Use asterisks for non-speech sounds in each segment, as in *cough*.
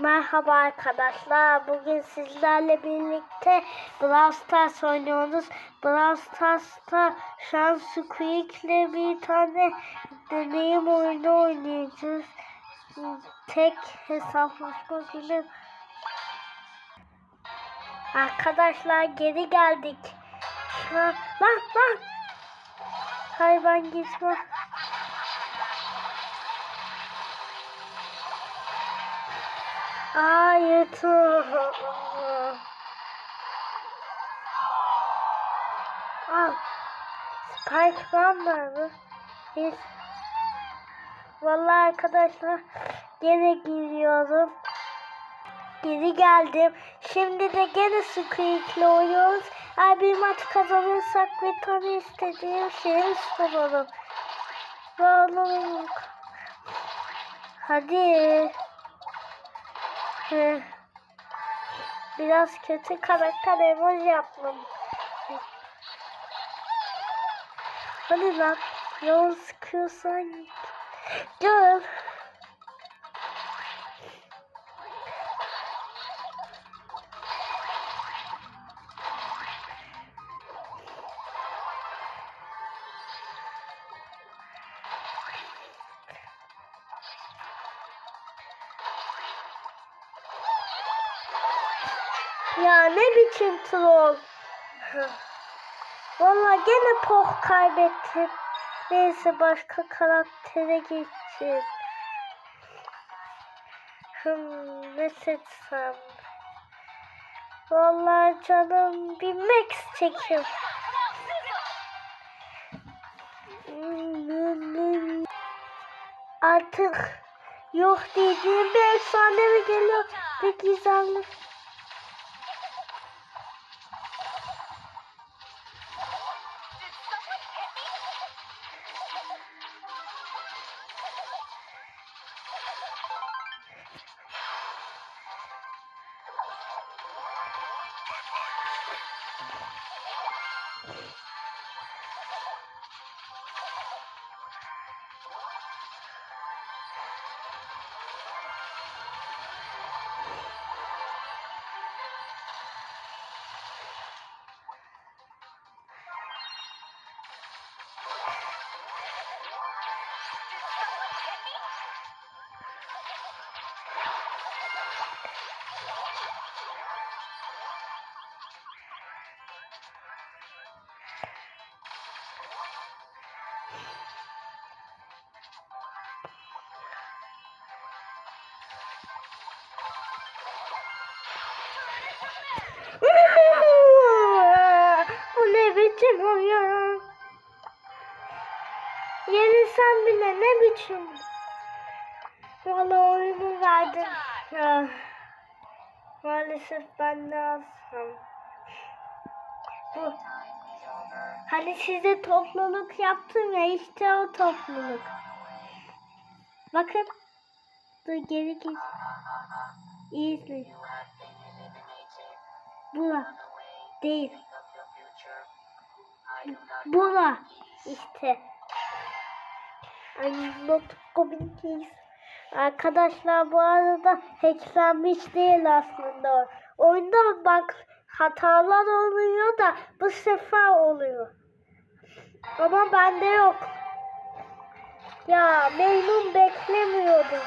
Merhaba arkadaşlar. Bugün sizlerle birlikte Brawl Stars oynuyoruz. Brawl Stars'ta şu an Squeak'le bir tane deneyim oyunu oynayacağız. Tek hesaplaşma günü. Arkadaşlar geri geldik. An... Lan lan! Hayvan gitme. Aa YouTube. Al. Spiderman var mı? Hiç. Vallahi arkadaşlar gene giriyorum. Geri geldim. Şimdi de gene Squeak'le oynuyoruz. Eğer bir maç kazanırsak bir tane istediğim şeyi soralım. Vallahi Hadi. Biraz kötü karakter emoji yaptım. Hadi lan. Yol sıkıyorsan gel. Ya ne biçim troll. Valla gene poh kaybettim. Neyse başka karaktere geçeceğim. Hmm, ne seçsem? Vallahi canım bir Max çekiyor. Hmm, Artık yok diyeceğim bir efsane mi geliyor? Bir gizemli. Bile ne biçim? Valla oyunu verdim. Ya. Maalesef ben ne alsam? Bu. Hani size topluluk yaptım ya işte o topluluk. Bakın. Dur geri git. İyi. Bula. Değil. Bula. İşte. Not communities. Arkadaşlar bu arada hacklenmiş değil aslında. o. Oyunda bak hatalar oluyor da bu sefer oluyor. Ama bende yok. Ya memnun beklemiyordum.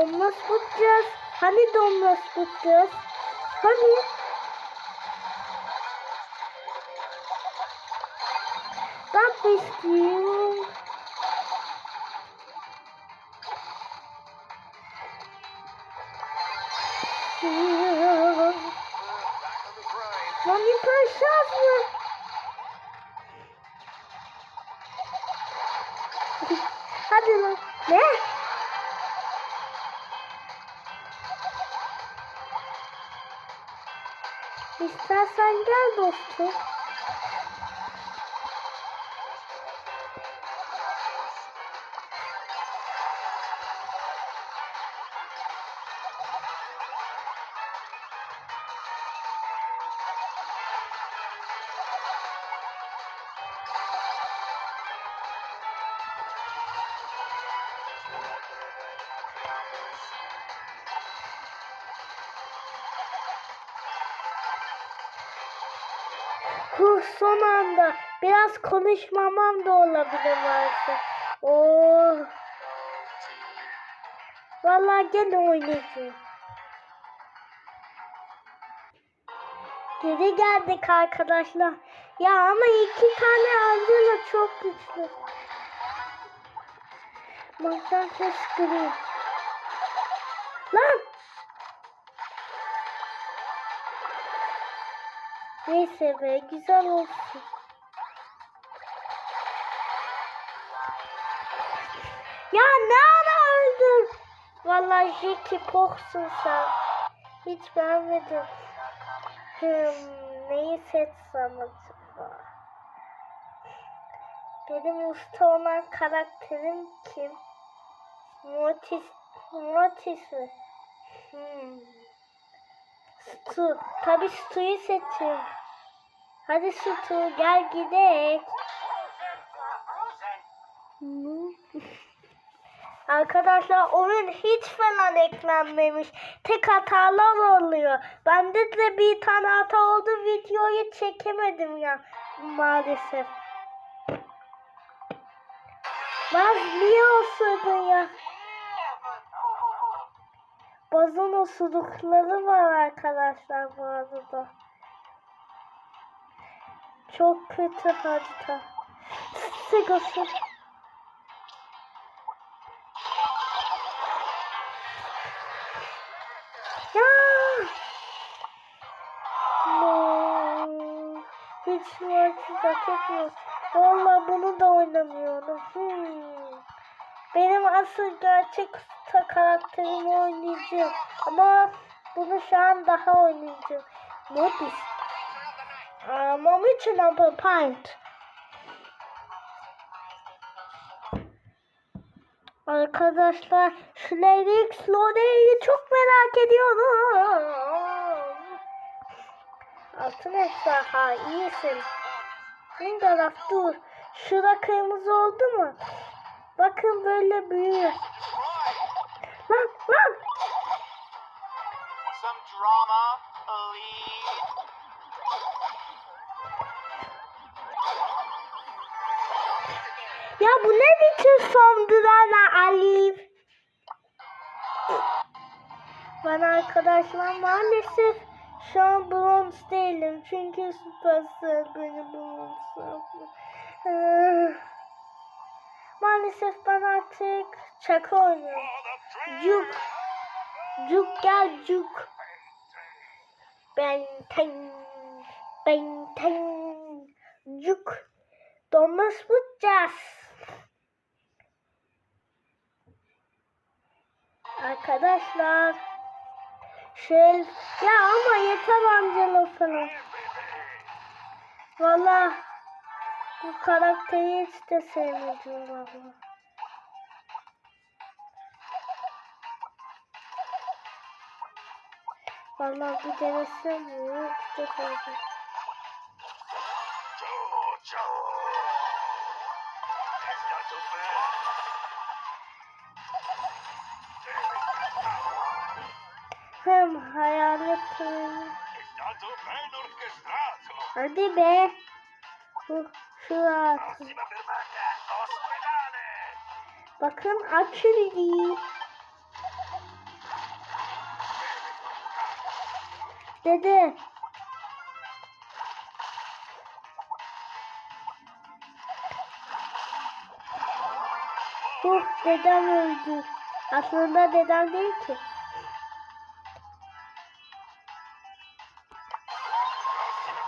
Domuz tutacağız. Hani domuz tutacağız? Hani? Ben istiyorum. Lan bir taşacağız mı? Hadi lan. Ne? İstersen gel dostum. Huh, son anda. Biraz konuşmamam da olabilir varsa. Oh. Vallahi gene oynayacağım. Geri geldik arkadaşlar. Ya ama iki tane Angela çok güçlü. Magnetic Screen. Lan! Neyse be güzel olsun. Ya ne ara öldün? Vallahi Jackie Pox'un sen. Hiç beğenmedim. Hmm, neyi seçsem acaba? Benim usta olan karakterim kim? Mortis, Mortis mi? Hmm. Stu. Tabii Stu'yu seçiyorum. Hadi Stu gel gidelim. *laughs* Arkadaşlar oyun hiç falan eklenmemiş. Tek hatalar oluyor. Bende de bir tane hata oldu. Videoyu çekemedim ya maalesef. Baz niye osurdun ya? Bazın osurukları var arkadaşlar bu arada. Çok kötü harita. Sigası. Ya. No. Hiç maçı hak etmiyor. Valla bunu da oynamıyorum. Hmm. Benim asıl gerçek usta karakterimi oynayacağım. Ama bunu şu an daha oynayacağım. Modis. Aa, Mom için number pint. Arkadaşlar Snake X Lode'yi çok merak ediyorum. Altın ejderha iyisin. Bir taraf dur. Şura kırmızı oldu mu? Bakın böyle büyüyor. Ya bu ne biçim sondurana Alif? Ben arkadaşlar maalesef şu an bronz değilim. Çünkü Supercell beni bronz *sighs* Maalesef ben artık çaka oynuyorum. Cuk. Cuk gel cuk. Ben ten. Ben ten. Cuk. Thomas Butchas. Arkadaşlar. Şey, ya ama yeter amcalı falan. Valla bu karakteri hiç de sevmedim valla. Valla bir denesem? Yok, çok oldu. Hem hayalet. Hadi be. Bu şu at. Bakın açıldı. Dede. Uh dedem öldü. Aslında dedem değil ki.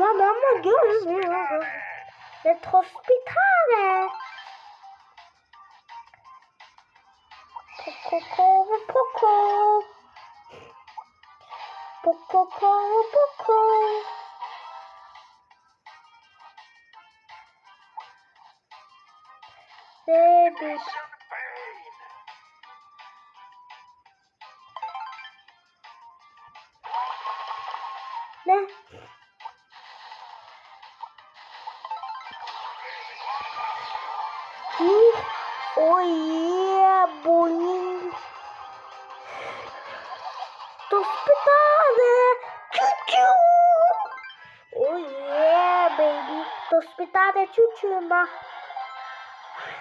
Lan ama görmüyorum. Let hospitale. Poco, poco. Poco, poco. Baby. Champagne. Ne? Oh yeah, boing. Hospitale. Choo-choo. Oh yeah, baby. Hospitale çuçuma.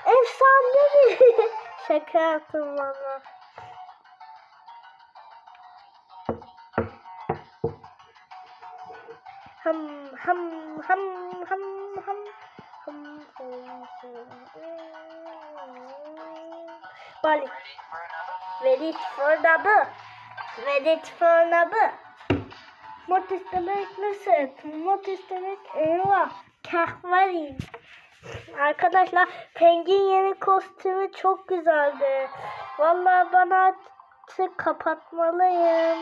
Efsane mi? *laughs* Şaka yaptım hım hım hım hım hım hım Bali. Ready for another. Ready for another. Mod istemek nasıl? Mod istemek eyvah. Kahverengi. Arkadaşlar Pengin yeni kostümü çok güzeldi. Vallahi bana artık kapatmalıyım.